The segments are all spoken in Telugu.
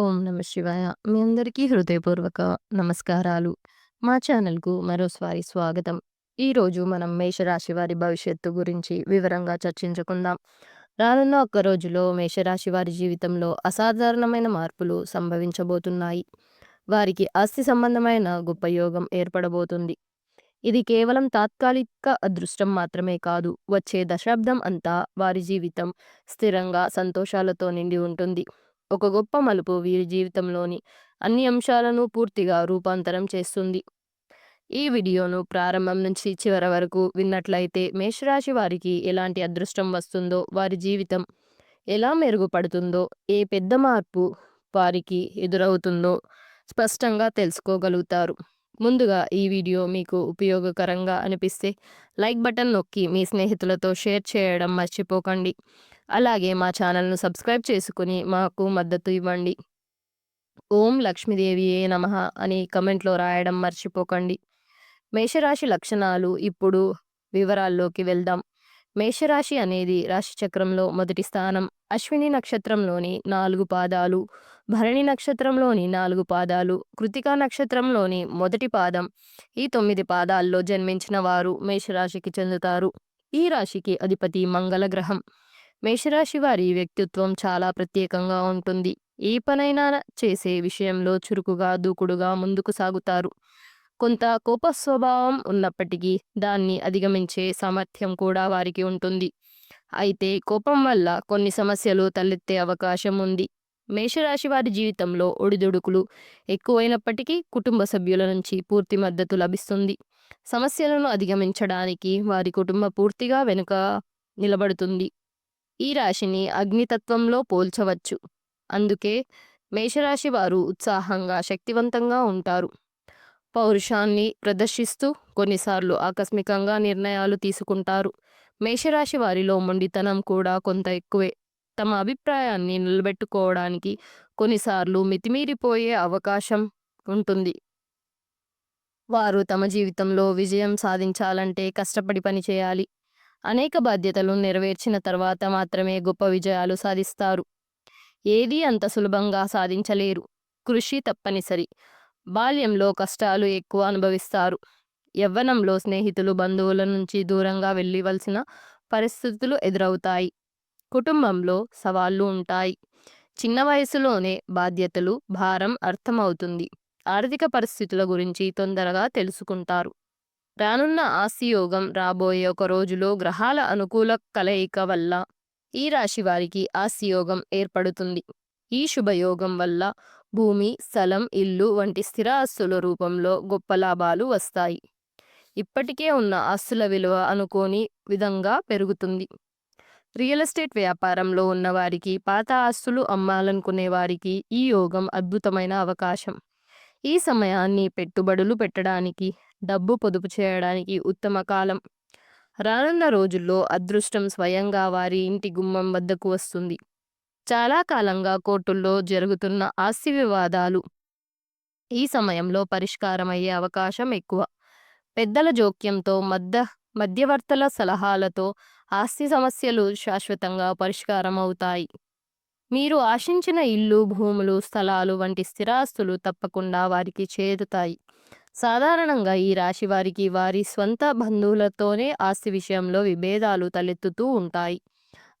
ఓం నమ శివాయ. మీ అందరికీ హృదయపూర్వక నమస్కారాలు. మా ఛానల్‌కు మరోసారి స్వాగతం. ఈరోజు మనం మేషరాశి వారి భవిష్యత్తు గురించి వివరంగా చర్చించుకుందాం. రానున్న ఒక్క రోజులో మేషరాశి వారి జీవితంలో అసాధారణమైన మార్పులు సంభవించబోతున్నాయి. వారికి ఆస్తి సంబంధమైన గొప్ప యోగం ఏర్పడబోతుంది. ఇది కేవలం తాత్కాలిక అదృష్టం మాత్రమే కాదు, వచ్చే దశాబ్దం అంతా వారి జీవితం స్థిరంగా, సంతోషాలతో నిండి ఉంటుంది. ఒక గొప్ప మలుపు వీరి జీవితంలోని అన్ని అంశాలను పూర్తిగా రూపాంతరం చేస్తుంది. ఈ వీడియోను ప్రారంభం నుంచి చివరి వరకు విన్నట్లయితే మేషరాశి వారికి ఎలాంటి అదృష్టం వస్తుందో, వారి జీవితం ఎలా మెరుగుపడుతుందో, ఏ పెద్ద మార్పు వారికి ఎదురవుతుందో స్పష్టంగా తెలుసుకోగలుగుతారు. ముందుగా ఈ వీడియో మీకు ఉపయోగకరంగా అనిపిస్తే లైక్ బటన్ నొక్కి మీ స్నేహితులతో షేర్ చేయడం మర్చిపోకండి. అలాగే మా ఛానల్‌ను సబ్స్క్రైబ్ చేసుకుని మాకు మద్దతు ఇవ్వండి. ఓం లక్ష్మీదేవియే నమః అని కమెంట్లో రాయడం మర్చిపోకండి. మేషరాశి లక్షణాలు ఇప్పుడు వివరాల్లోకి వెళ్దాం. మేషరాశి అనేది రాశిచక్రంలో మొదటి స్థానం. అశ్విని నక్షత్రంలోని నాలుగు పాదాలు, భరణి నక్షత్రంలోని నాలుగు పాదాలు, కృతికా నక్షత్రంలోని మొదటి పాదం ఈ తొమ్మిది పాదాల్లో జన్మించిన వారు మేషరాశికి చెందుతారు. ఈ రాశికి అధిపతి మంగళ గ్రహం. మేషరాశి వారి వ్యక్తిత్వం చాలా ప్రత్యేకంగా ఉంటుంది. ఏ పనైనా చేసే విషయంలో చురుకుగా, దూకుడుగా ముందుకు సాగుతారు. కొంత కోప స్వభావం ఉన్నప్పటికీ దాన్ని అధిగమించే సామర్థ్యం కూడా వారికి ఉంటుంది. అయితే కోపం వల్ల కొన్ని సమస్యలు తలెత్తే అవకాశం ఉంది. మేషరాశి వారి జీవితంలో ఒడిదుడుకులు ఎక్కువైనప్పటికీ కుటుంబ సభ్యుల నుంచి పూర్తి మద్దతు లభిస్తుంది. సమస్యలను అధిగమించడానికి వారి కుటుంబం పూర్తిగా వెనుక నిలబడుతుంది. ఈ రాశిని అగ్నితత్వంలో పోల్చవచ్చు. అందుకే మేషరాశి వారు ఉత్సాహంగా, శక్తివంతంగా ఉంటారు. పౌరుషాన్ని ప్రదర్శిస్తూ కొన్నిసార్లు ఆకస్మికంగా నిర్ణయాలు తీసుకుంటారు. మేషరాశి వారిలో మొండితనం కూడా కొంత ఎక్కువే. తమ అభిప్రాయాన్ని నిలబెట్టుకోవడానికి కొన్నిసార్లు మితిమీరిపోయే అవకాశం ఉంటుంది. వారు తమ జీవితంలో విజయం సాధించాలంటే కష్టపడి పనిచేయాలి. అనేక బాధ్యతలు నెరవేర్చిన తర్వాత మాత్రమే గొప్ప విజయాలు సాధిస్తారు. ఏదీ అంత సులభంగా సాధించలేరు. కృషి తప్పనిసరి. బాల్యంలో కష్టాలు ఎక్కువ అనుభవిస్తారు. యవ్వనంలో స్నేహితులు, బంధువుల నుంచి దూరంగా వెళ్ళవలసిన పరిస్థితులు ఎదురవుతాయి. కుటుంబంలో సవాళ్ళు ఉంటాయి. చిన్న వయసులోనే బాధ్యతలు, భారం అర్థమవుతుంది. ఆర్థిక పరిస్థితుల గురించి తొందరగా తెలుసుకుంటారు. రానున్న ఆస్తియోగం రాబోయే ఒక రోజులో గ్రహాల అనుకూల కలయిక వల్ల ఈ రాశి వారికి ఆస్తియోగం ఏర్పడుతుంది. ఈ శుభయోగం వల్ల భూమి, స్థలం, ఇల్లు వంటి స్థిర ఆస్తుల రూపంలో గొప్ప లాభాలు వస్తాయి. ఇప్పటికే ఉన్న ఆస్తుల విలువ అనుకోని విధంగా పెరుగుతుంది. రియల్ ఎస్టేట్ వ్యాపారంలో ఉన్నవారికి, పాత ఆస్తులు అమ్మాలనుకునే వారికి ఈ యోగం అద్భుతమైన అవకాశం. ఈ సమయాన్ని పెట్టుబడులు పెట్టడానికి, డబ్బు పొదుపు చేయడానికి ఉత్తమ కాలం. రానున్న రోజుల్లో అదృష్టం స్వయంగా వారి ఇంటి గుమ్మం వద్దకు వస్తుంది. చాలా కాలంగా కోర్టుల్లో జరుగుతున్న ఆస్తి వివాదాలు ఈ సమయంలో పరిష్కారమయ్యే అవకాశం ఎక్కువ. పెద్దల జోక్యంతో, మధ్య మధ్యవర్తుల సలహాలతో ఆస్తి సమస్యలు శాశ్వతంగా పరిష్కారమవుతాయి. మీరు ఆశించిన ఇల్లు, భూములు, స్థలాలు వంటి స్థిరాస్తులు తప్పకుండా వారికి చేరుతాయి. సాధారణంగా ఈ రాశి వారికి వారి స్వంత బంధువులతోనే ఆస్తి విషయంలో విభేదాలు తలెత్తుతూ ఉంటాయి.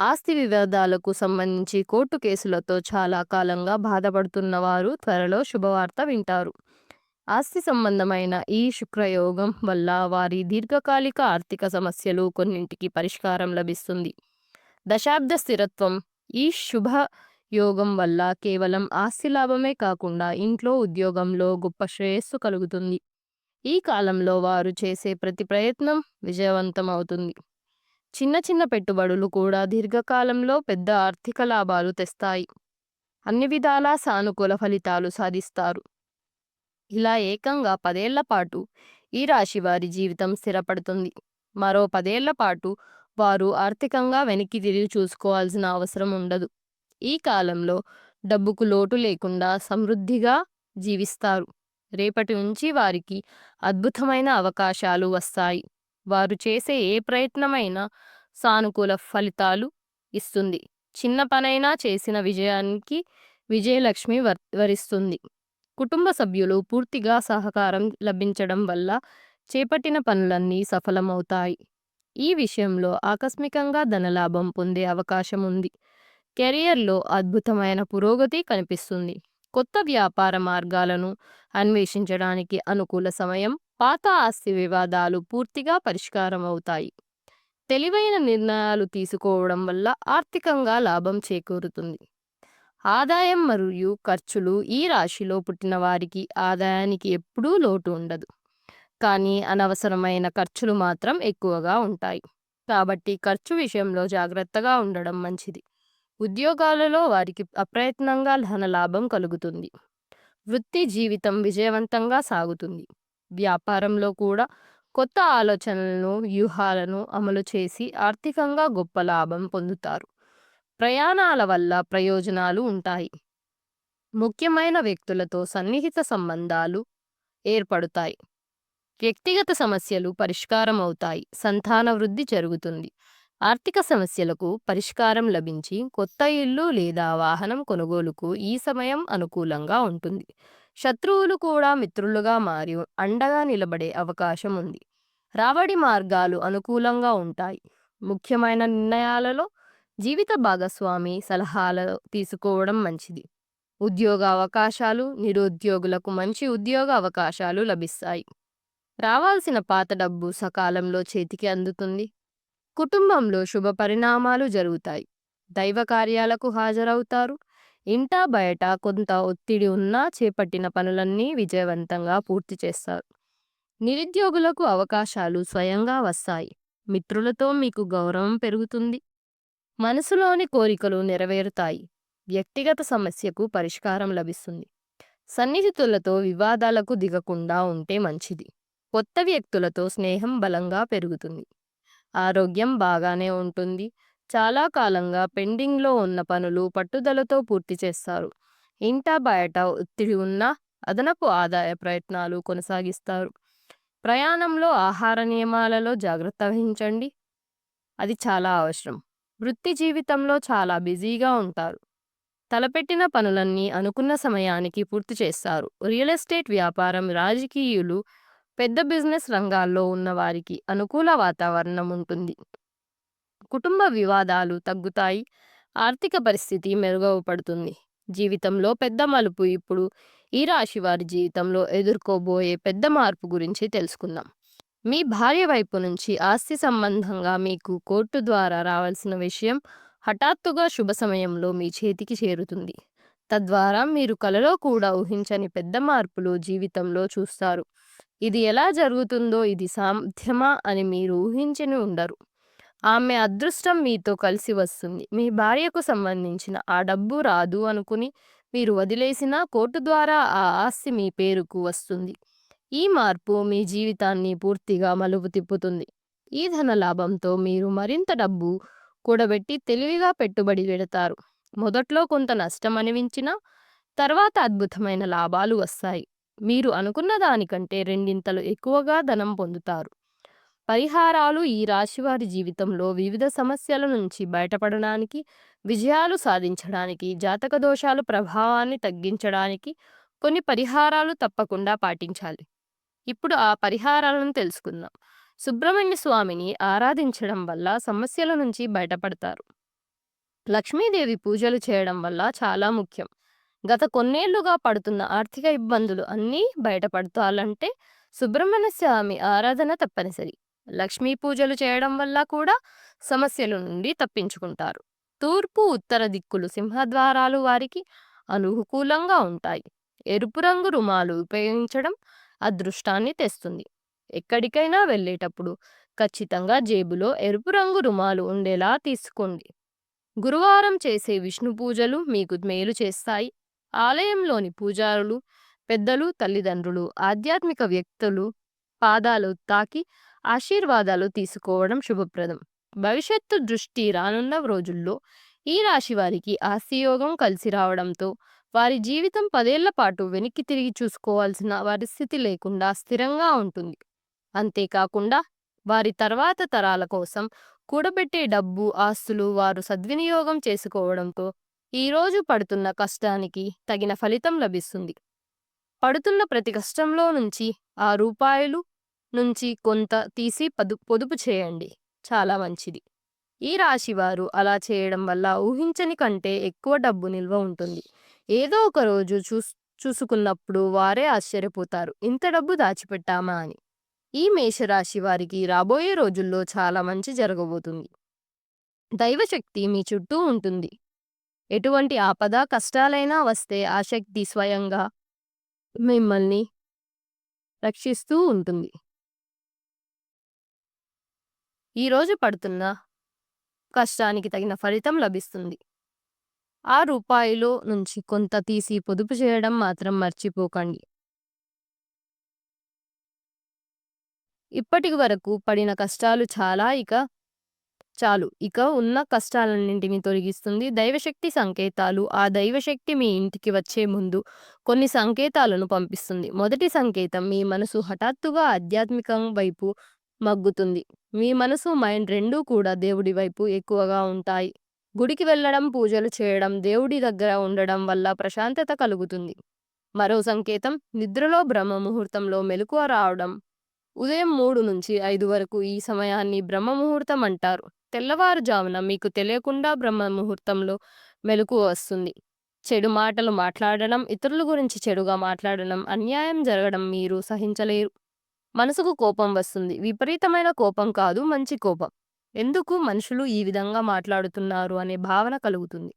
ఆస్తి వివాదాలకు సంబంధించి కోర్టు కేసులతో చాలా కాలంగా బాధపడుతున్న వారు త్వరలో శుభవార్త వింటారు. ఆస్తి సంబంధమైన ఈ శుక్రయోగం వల్ల వారి దీర్ఘకాలిక ఆర్థిక సమస్యలు కొన్నింటికి పరిష్కారం లభిస్తుంది. దశాబ్ద స్థిరత్వం ఈ శుభ యోగం వల్ల కేవలం ఆస్తి లాభమే కాకుండా ఇంట్లో, ఉద్యోగంలో గొప్ప శ్రేయస్సు కలుగుతుంది. ఈ కాలంలో వారు చేసే ప్రతి ప్రయత్నం విజయవంతం అవుతుంది చిన్న చిన్న పెట్టుబడులు కూడా దీర్ఘకాలంలో పెద్ద ఆర్థిక లాభాలు తెస్తాయి. అన్ని విధాలా సానుకూల ఫలితాలు సాధిస్తారు. ఇలా ఏకంగా పదేళ్ళ పాటు ఈ రాశి వారి జీవితం స్థిరపడుతుంది. మరో పదేళ్ళ పాటు వారు ఆర్థికంగా వెనక్కి తిరిగి చూసుకోవాల్సిన అవసరం ఉండదు. ఈ కాలంలో డబ్బుకు లోటు లేకుండా సమృద్ధిగా జీవిస్తారు. రేపటి నుంచి వారికి అద్భుతమైన అవకాశాలు వస్తాయి. వారు చేసే ఏ ప్రయత్నమైనా సానుకూల ఫలితాలు ఇస్తుంది. చిన్న పనైనా చేసిన విజయానికి విజయలక్ష్మి వర్ వరిస్తుంది కుటుంబ సభ్యులు పూర్తిగా సహకారం లభించడం వల్ల చేపట్టిన పనులన్నీ సఫలమవుతాయి ఈ విషయంలో ఆకస్మికంగా ధనలాభం పొందే అవకాశం ఉంది కెరియర్లో అద్భుతమైన పురోగతి కనిపిస్తుంది. కొత్త వ్యాపార మార్గాలను అన్వేషించడానికి అనుకూల సమయం పాత ఆస్తి వివాదాలు పూర్తిగా పరిష్కారం అవుతాయి. తెలివైన నిర్ణయాలు తీసుకోవడం వల్ల ఆర్థికంగా లాభం చేకూరుతుంది. ఆదాయం మరియు ఖర్చులు ఈ రాశిలో పుట్టిన వారికి ఆదాయానికి ఎప్పుడూ లోటు ఉండదు. కానీ అనవసరమైన ఖర్చులు మాత్రం ఎక్కువగా ఉంటాయి. కాబట్టి ఖర్చు విషయంలో జాగ్రత్తగా ఉండడం మంచిది. ఉద్యోగాలలో వారికి అప్రయత్నంగా ధన లాభం కలుగుతుంది. వృత్తి జీవితం విజయవంతంగా సాగుతుంది. వ్యాపారంలో కూడా కొత్త ఆలోచనలను వ్యూహాలను అమలు చేసి ఆర్థికంగా గొప్ప లాభం పొందుతారు. ప్రయాణాల వల్ల ప్రయోజనాలు ఉంటాయి. ముఖ్యమైన వ్యక్తులతో సన్నిహిత సంబంధాలు ఏర్పడతాయి. వ్యక్తిగత సమస్యలు పరిష్కారం అవుతాయి సంతాన వృద్ధి జరుగుతుంది. ఆర్థిక సమస్యలకు పరిష్కారం లభించి కొత్త ఇల్లు లేదా వాహనం కొనుగోలుకు ఈ సమయం అనుకూలంగా ఉంటుంది. శత్రువులు కూడా మిత్రులుగా మారి అండగా నిలబడే అవకాశం ఉంది. రాబడి మార్గాలు అనుకూలంగా ఉంటాయి. ముఖ్యమైన నిర్ణయాలలో జీవిత భాగస్వామి సలహాలు తీసుకోవడం మంచిది. ఉద్యోగ అవకాశాలు నిరుద్యోగులకు మంచి ఉద్యోగ అవకాశాలు లభిస్తాయి. రావాల్సిన పాత డబ్బు సకాలంలో చేతికి అందుతుంది. కుటుంబంలో శుభ పరిణామాలు జరుగుతాయి. దైవ కార్యాలకు హాజరవుతారు. ఇంటా బయట కొంత ఒత్తిడి ఉన్నా చేపట్టిన పనులన్నీ విజయవంతంగా పూర్తి చేస్తారు. నిరుద్యోగులకు అవకాశాలు స్వయంగా వస్తాయి. మిత్రులతో మీకు గౌరవం పెరుగుతుంది. మనసులోని కోరికలు నెరవేరుతాయి. వ్యక్తిగత సమస్యకు పరిష్కారం లభిస్తుంది. సన్నిహితులతో వివాదాలకు దిగకుండా ఉంటే మంచిది. కొత్త వ్యక్తులతో స్నేహం బలంగా పెరుగుతుంది. ఆరోగ్యం బాగానే ఉంటుంది. చాలా కాలంగా పెండింగ్లో ఉన్న పనులు పట్టుదలతో పూర్తి చేస్తారు. ఇంట బయట ఒత్తిడి ఉన్న అదనపు ఆదాయ ప్రయత్నాలు కొనసాగిస్తారు. ప్రయాణంలో ఆహార నియమాలలో జాగ్రత్త వహించండి. అది చాలా అవసరం. వృత్తి జీవితంలో చాలా బిజీగా ఉంటారు. తలపెట్టిన పనులన్నీ అనుకున్న సమయానికి పూర్తి చేస్తారు. రియల్ ఎస్టేట్ వ్యాపారం రాజకీయులు పెద్ద బిజినెస్ రంగాల్లో ఉన్నవారికి అనుకూల వాతావరణం ఉంటుంది. కుటుంబ వివాదాలు తగ్గుతాయి. ఆర్థిక పరిస్థితి మెరుగవపడుతుంది. జీవితంలో పెద్ద మలుపు ఇప్పుడు ఈ రాశి వారి జీవితంలో ఎదుర్కోబోయే పెద్ద మార్పు గురించి తెలుసుకుందాం. మీ భార్య వైపు నుంచి ఆస్తి సంబంధంగా మీకు కోర్టు ద్వారా రావాల్సిన విషయం హఠాత్తుగా శుభ సమయంలో మీ చేతికి చేరుతుంది. తద్వారా మీరు కలలో కూడా ఊహించని పెద్ద మార్పులు జీవితంలో చూస్తారు. ఇది ఎలా జరుగుతుందో ఇది సాధ్యమా అని మీరు ఊహించని ఉండరు. ఆమె అదృష్టం మీతో కలిసి వస్తుంది. మీ భార్యకు సంబంధించిన ఆ డబ్బు రాదు అనుకుని మీరు వదిలేసిన కోర్టు ద్వారా ఆ ఆస్తి మీ పేరుకు వస్తుంది. ఈ మార్పు మీ జీవితాన్ని పూర్తిగా మలుపు తిప్పుతుంది. ఈ ధన లాభంతో మీరు మరింత డబ్బు కూడబెట్టి తెలివిగా పెట్టుబడి పెడతారు. మొదట్లో కొంత నష్టం అనిపించినా తర్వాత అద్భుతమైన లాభాలు వస్తాయి. మీరు అనుకున్న దానికంటే రెండింతలు ఎక్కువగా ధనం పొందుతారు. పరిహారాలు ఈ రాశివారి జీవితంలో వివిధ సమస్యల నుంచి బయటపడడానికి విజయాలు సాధించడానికి జాతక దోషాలు ప్రభావాన్ని తగ్గించడానికి కొన్ని పరిహారాలు తప్పకుండా పాటించాలి. ఇప్పుడు ఆ పరిహారాలను తెలుసుకుందాం. సుబ్రహ్మణ్య స్వామిని ఆరాధించడం వల్ల సమస్యల నుంచి బయటపడతారు. లక్ష్మీదేవి పూజలు చేయడం వల్ల చాలా ముఖ్యం. గత కొన్నేళ్ళుగా పడుతున్న ఆర్థిక ఇబ్బందులు అన్నీ బయటపడతాలంటే సుబ్రహ్మణ్య స్వామి ఆరాధన తప్పనిసరి. లక్ష్మీ పూజలు చేయడం వల్ల కూడా సమస్యల నుండి తప్పించుకుంటారు. తూర్పు ఉత్తర దిక్కులు సింహద్వారాలు వారికి అనుకూలంగా ఉంటాయి. ఎరుపు రంగు రుమాలు ఉపయోగించడం అదృష్టాన్ని తెస్తుంది. ఎక్కడికైనా వెళ్ళేటప్పుడు ఖచ్చితంగా జేబులో ఎరుపు రంగు రుమాలు ఉండేలా తీసుకోండి. గురువారం చేసే విష్ణు పూజలు మీకు మేలు చేస్తాయి. ఆలయంలోని పూజారులు పెద్దలు తల్లిదండ్రులు ఆధ్యాత్మిక వ్యక్తులు పాదాలు తాకి ఆశీర్వాదాలు తీసుకోవడం శుభప్రదం. భవిష్యత్తు దృష్టి రానున్న రోజుల్లో ఈ రాశి వారికి ఆస్తియోగం కలిసి రావడంతో వారి జీవితం పదేళ్ళ పాటు వెనక్కి తిరిగి చూసుకోవాల్సిన పరిస్థితి లేకుండా స్థిరంగా ఉంటుంది. అంతేకాకుండా వారి తర్వాత తరాల కోసం కూడబెట్టే డబ్బు ఆస్తులు వారు సద్వినియోగం చేసుకోవడంతో ఈరోజు పడుతున్న కష్టానికి తగిన ఫలితం లభిస్తుంది. పడుతున్న ప్రతి కష్టంలో నుంచి ఆ రూపాయలు నుంచి కొంత తీసి పదు పొదుపు చేయండి. చాలా మంచిది. ఈ రాశివారు అలా చేయడం వల్ల ఊహించని కంటే ఎక్కువ డబ్బు నిల్వ ఉంటుంది. ఏదో ఒక రోజు చూస్ చూసుకున్నప్పుడు వారే ఆశ్చర్యపోతారు. ఇంత డబ్బు దాచిపెట్టామా అని. ఈ మేషరాశి వారికి రాబోయే రోజుల్లో చాలా మంచి జరగబోతుంది. దైవశక్తి మీ చుట్టూ ఉంటుంది. ఎటువంటి ఆపద కష్టాలైనా వస్తే ఆ శక్తి స్వయంగా మిమ్మల్ని రక్షిస్తూ ఉంటుంది. ఈరోజు పడుతున్న కష్టానికి తగిన ఫలితం లభిస్తుంది. ఆ రూపాయిలో నుంచి కొంత తీసి పొదుపు చేయడం మాత్రం మర్చిపోకండి. ఇప్పటి వరకు పడిన కష్టాలు చాలా ఇక చాలు. ఇక ఉన్న కష్టాలన్నింటినీ తొలగిస్తుంది. దైవశక్తి సంకేతాలు ఆ దైవశక్తి మీ ఇంటికి వచ్చే ముందు కొన్ని సంకేతాలను పంపిస్తుంది. మొదటి సంకేతం మీ మనసు హఠాత్తుగా ఆధ్యాత్మికం వైపు మగ్గుతుంది. మీ మనసు మైండ్ రెండూ కూడా దేవుడి వైపు ఎక్కువగా ఉంటాయి. గుడికి వెళ్ళడం పూజలు చేయడం దేవుడి దగ్గర ఉండడం వల్ల ప్రశాంతత కలుగుతుంది. మరో సంకేతం నిద్రలో బ్రహ్మ ముహూర్తంలో మెలకువ రావడం. ఉదయం మూడు నుంచి ఐదు వరకు ఈ సమయాన్ని బ్రహ్మ ముహూర్తం అంటారు. తెల్లవారుజామున మీకు తెలియకుండా బ్రహ్మ ముహూర్తంలో మెలకు వస్తుంది. చెడు మాటలు మాట్లాడడం ఇతరుల గురించి చెడుగా మాట్లాడడం అన్యాయం జరగడం మీరు సహించలేరు. మనసుకు కోపం వస్తుంది. విపరీతమైన కోపం కాదు మంచి కోపం. ఎందుకు మనుషులు ఈ విధంగా మాట్లాడుతున్నారు అనే భావన కలుగుతుంది.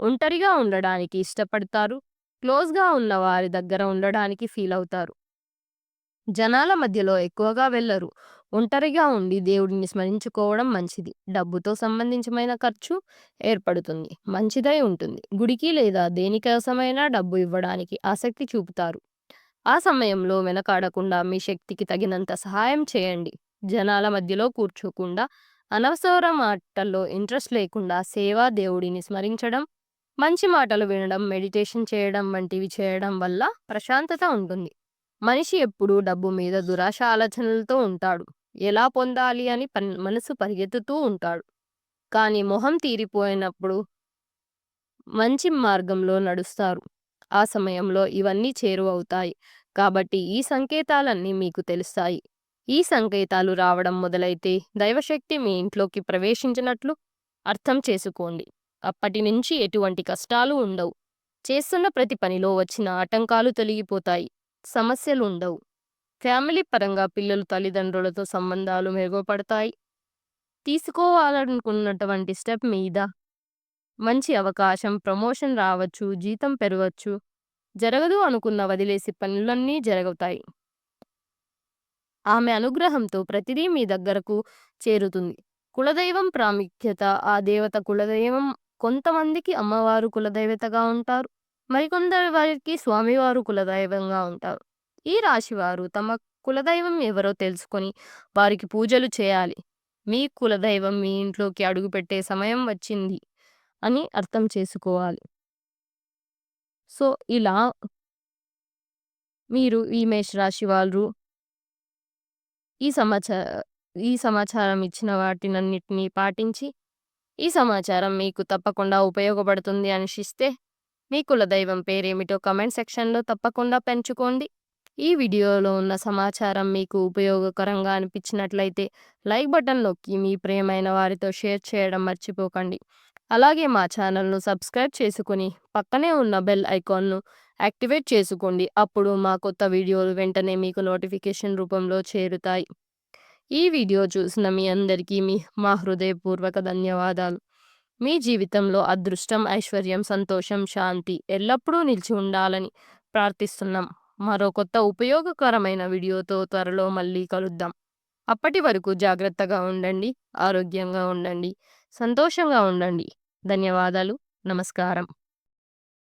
ఒంటరిగా ఉండడానికి ఇష్టపడతారు. క్లోజ్గా ఉన్న వారి దగ్గర ఉండడానికి ఫీల్ అవుతారు జనాల మధ్యలో ఎక్కువగా వెళ్ళరు ఒంటరిగా ఉండి దేవుడిని స్మరించుకోవడం మంచిది. డబ్బుతో సంబంధించిన ఖర్చు ఏర్పడుతుంది. మంచిదై ఉంటుంది. గుడికి లేదా దేనికోసమైనా డబ్బు ఇవ్వడానికి ఆసక్తి చూపుతారు. ఆ సమయంలో వెనకాడకుండా మీ శక్తికి తగినంత సహాయం చేయండి. జనాల మధ్యలో కూర్చోకుండా అనవసర మాటల్లో ఇంట్రెస్ట్ లేకుండా సేవా దేవుడిని స్మరించడం మంచి మాటలు వినడం మెడిటేషన్ చేయడం వంటివి చేయడం వల్ల ప్రశాంతత ఉంటుంది. మనిషి ఎప్పుడూ డబ్బు మీద దురాశ ఆలోచనలతో ఉంటాడు. ఎలా పొందాలి అని మనసు పరిగెత్తుతూ ఉంటాడు. కానీ మొహం తీరిపోయినప్పుడు మంచి మార్గంలో నడుస్తారు. ఆ సమయంలో ఇవన్నీ చేరువవుతాయి. కాబట్టి ఈ సంకేతాలన్నీ మీకు తెలుస్తాయి. ఈ సంకేతాలు రావడం మొదలైతే దైవశక్తి మీ ఇంట్లోకి ప్రవేశించినట్లు అర్థం చేసుకోండి. అప్పటి నుంచి ఎటువంటి కష్టాలు ఉండవు. చేస్తున్న ప్రతి పనిలో వచ్చిన ఆటంకాలు తొలగిపోతాయి. సమస్యలు ఉండవు ఫ్యామిలీ పరంగా పిల్లలు తల్లిదండ్రులతో సంబంధాలు మెరుగుపడతాయి. తీసుకోవాలనుకున్నటువంటి స్టెప్ మీద మంచి అవకాశం ప్రమోషన్ రావచ్చు జీతం పెరగచ్చు జరగదు అనుకున్న వదిలేసి పనులన్నీ జరుగుతాయి ఆమె అనుగ్రహంతో ప్రతిదీ మీ దగ్గరకు చేరుతుంది. కులదైవం ప్రాముఖ్యత ఆ దేవత కులదైవం కొంతమందికి అమ్మవారు కులదైవతగా ఉంటారు. మరికొందరి వారికి స్వామివారు కులదైవంగా ఉంటారు. ఈ రాశివారు తమ కులదైవం ఎవరో తెలుసుకొని వారికి పూజలు చేయాలి. మీ కులదైవం మీ ఇంట్లోకి అడుగుపెట్టే సమయం వచ్చింది అని అర్థం చేసుకోవాలి. సో ఇలా మీరు ఈ మేష రాశి వాళ్ళు ఈ సమాచార ఈ సమాచారం ఇచ్చిన వాటినన్నిటినీ పాటించి ఈ సమాచారం మీకు తప్పకుండా ఉపయోగపడుతుంది అనిపిస్తే మీ కులదైవం పేరేమిటో కమెంట్ సెక్షన్లో తప్పకుండా పెంచుకోండి. ఈ వీడియోలో ఉన్న సమాచారం మీకు ఉపయోగకరంగా అనిపించినట్లయితే లైక్ బటన్ నొక్కి మీ ప్రియమైన వారితో షేర్ చేయడం మర్చిపోకండి. అలాగే మా ఛానల్ను సబ్స్క్రైబ్ చేసుకుని పక్కనే ఉన్న బెల్ ఐకాన్ను యాక్టివేట్ చేసుకోండి. అప్పుడు మా కొత్త వీడియోలు వెంటనే మీకు నోటిఫికేషన్ రూపంలో చేరుతాయి. ఈ వీడియో చూసిన మీ అందరికీ మీ మా హృదయపూర్వక ధన్యవాదాలు. మీ జీవితంలో అదృష్టం ఐశ్వర్యం సంతోషం శాంతి ఎల్లప్పుడూ నిలిచి ఉండాలని ప్రార్థిస్తున్నాం. మరో కొత్త ఉపయోగకరమైన వీడియోతో త్వరలో మళ్ళీ కలుద్దాం. అప్పటి వరకు జాగ్రత్తగా ఉండండి ఆరోగ్యంగా ఉండండి సంతోషంగా ఉండండి. ధన్యవాదాలు. నమస్కారం.